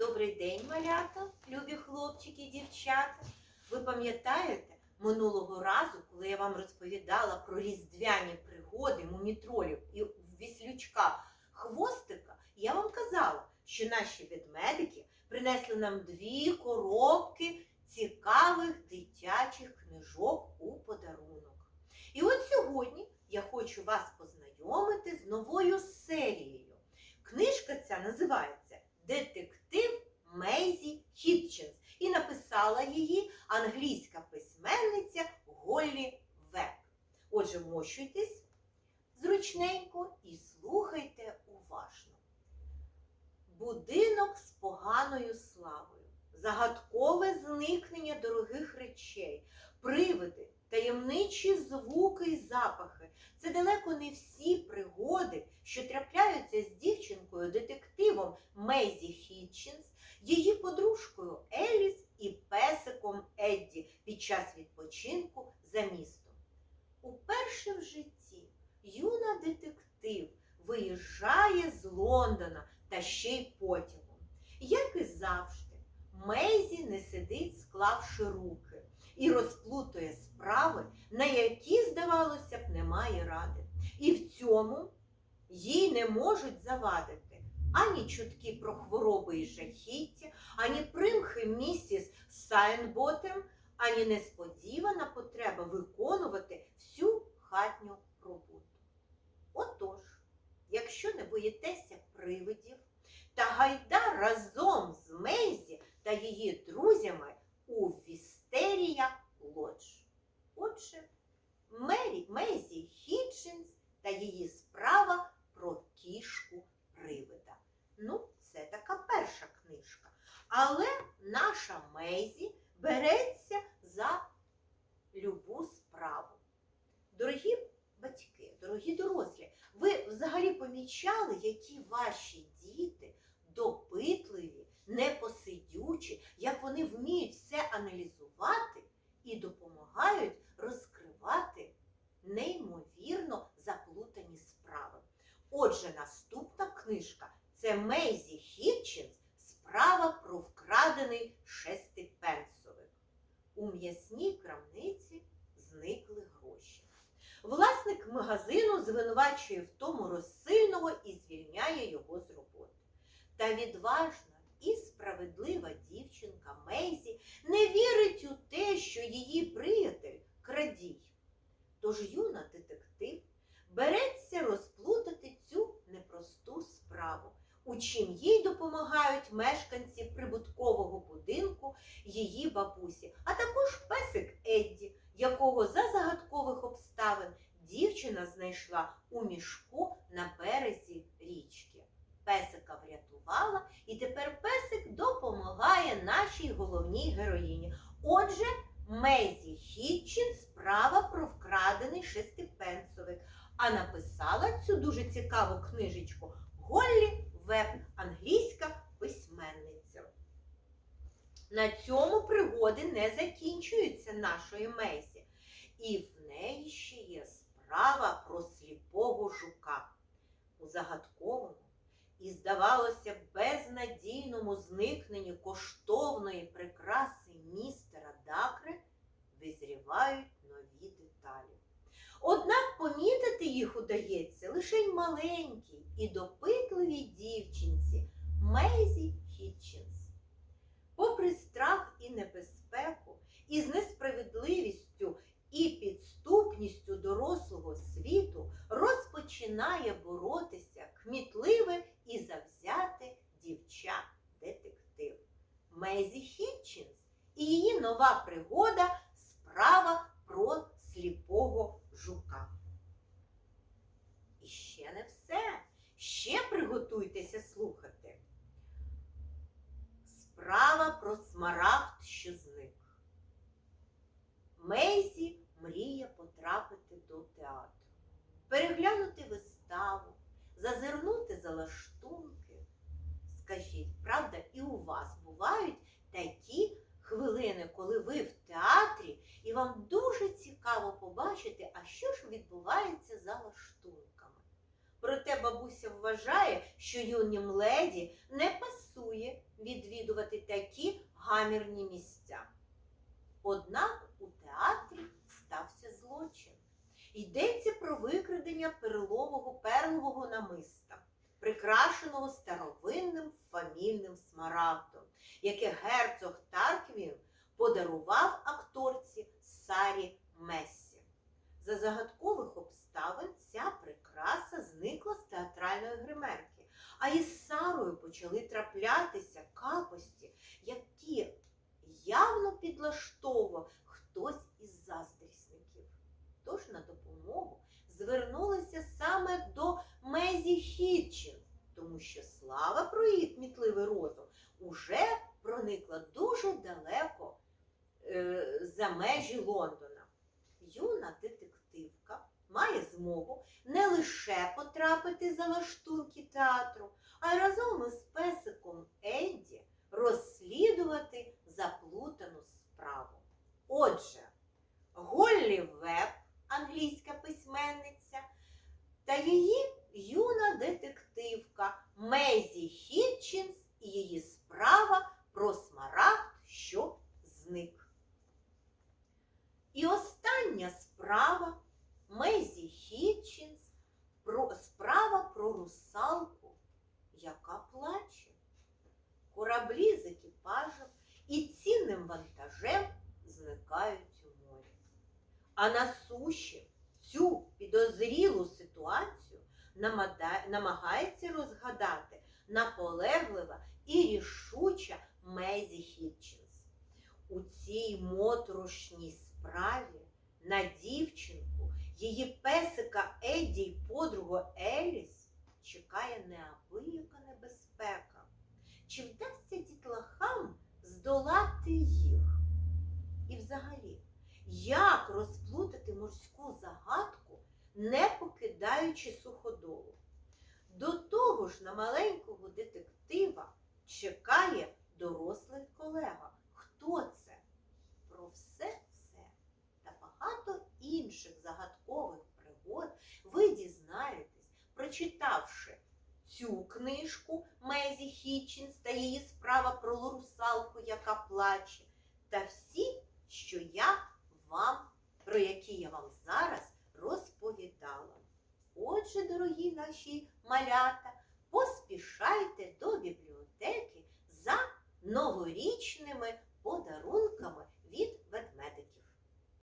Добрий день, малята, любі хлопчики і дівчата. Ви пам'ятаєте минулого разу, коли я вам розповідала про різдвяні пригоди мумітролів і віслючка хвостика, я вам казала, що наші ведмедики принесли нам дві коробки цікавих дитячих книжок у подарунок. І от сьогодні я хочу вас познайомити з новою серією. Книжка ця називається Детектив Мейзі Хітченс і написала її англійська письменниця Голлі Веб. Отже, вмощуйтесь зручненько і слухайте уважно. Будинок з поганою славою, загадкове зникнення дорогих речей, привиди, таємничі звуки і запахи. Це далеко не всі пригоди, що трапляються з дівчинкою-детективом Мейзі Хітченс, її подружкою Еліс і песиком Едді під час відпочинку за містом. Уперше в житті юна детектив виїжджає з Лондона ще й потягом. Як і завжди, Мейзі не сидить, склавши руки, і розплутує справи, на які, здавалося б, немає ради. І в цьому їй не можуть завадити ані чутки про хвороби і жахіття, ані примхи місіс Сайнботем, ані несподівана потреба виконувати всю хатню роботу. Отож, якщо не боїтеся привидів, та гайда разом з Мейзі та її друзями у Вістерія Лодж. Отже, Мері Мейзі Хітченс та її справа про кішку привида. Ну, це така перша книжка. Але наша Мейзі береться за любу справу. Дорогі батьки, дорогі дорослі, ви взагалі помічали, які ваші діти допитливі, непосидючі, як вони вміють все аналізувати і допомагають розкривати неймовірно заплутані справи. Отже, наступна книжка це Мейзі Хітченс Справа про вкрадений шестипенсовик. У м'ясній крамниці зникли гроші. Власник магазину звинувачує в тому розсильного і звільняє його з роботи. Відважна і справедлива дівчинка Мейзі не вірить у те, що її приятель крадій. Тож юна детектив береться розплутати цю непросту справу, у чим їй допомагають мешканці прибуткового будинку її бабусі, а також песик Едді, якого за загадкових обставин дівчина знайшла у мішку на березі річки. Песика врятувала, і тепер песик допомагає нашій головній героїні. Отже, Мейзі Хітчин справа про вкрадений шестипенсовик, а написала цю дуже цікаву книжечку Голлі Веб, англійська письменниця. На цьому пригоди не закінчуються нашої Мейзі. І в неї ще є справа про сліпого жука. У загадковому і, здавалося, безнадійному зникненні коштовної прикраси містера Дакри визрівають нові деталі. Однак помітити їх удається лише й маленькій і допитливій дівчинці Мейзі Хітченс. Попри страх і небезпеку, і з несправедливістю і підступністю дорослого світу розпочинає боротися кмітливе і завзяте дівча-детектив. Мейзі Хітченс і її нова пригода справа про сліпого жука. І ще не все. Ще приготуйтеся слухати. Справа про смарагд, що зник. Мейзі мріє потрапити до театру, переглянути виставу, зазирнути за лаштунки. Скажіть, правда, і у вас бувають такі хвилини, коли ви в театрі і вам дуже цікаво побачити, а що ж відбувається за бабуся вважає, що юнім леді не пасує відвідувати такі гамірні місця. Однак у театрі стався злочин. Йдеться про викрадення перлового перлового намиста, прикрашеного старовинним фамільним смарагдом, яке герцог Тарквін подарував акторці Сарі Мессі. За загадкових обставин а із Сарою почали траплятися капості, які явно підлаштовував хтось із заздрісників. Тож на допомогу звернулися саме до Мезі Хітчин, тому що слава про її кмітливий розум уже проникла дуже далеко е, за межі Лондона. Юна детективка має змогу лише потрапити за лаштунки театру, а й разом із песиком Едді розслідувати заплутану справу. Отже, Голлі Веб, англійська письменниця, та її юна детективка Мезі Хітчинс і її справа про смарагд, що зник. І остання справа Мезі Хітчинс про справа про русалку, яка плаче. Кораблі з екіпажем і цінним вантажем зникають у морі. А на суші цю підозрілу ситуацію намагається розгадати наполеглива і рішуча Мезі Хітчинс. У цій моторошній справі на дівчинку, її песика Едді й подругу Еліс чекає неабияка небезпека. Чи вдасться дітлахам здолати їх? І взагалі, як розплутати морську загадку, не покидаючи суходолу? До того ж, на маленького детектива чекає дорослий колега. Хто це? Про все це та багато інших загадкових пригод ви дізнаєтесь, прочитавши цю книжку Мезі Хітчинс та її справа про русалку, яка плаче, та всі, що я вам, про які я вам зараз розповідала. Отже, дорогі наші малята, поспішайте до бібліотеки за новорічними подарунками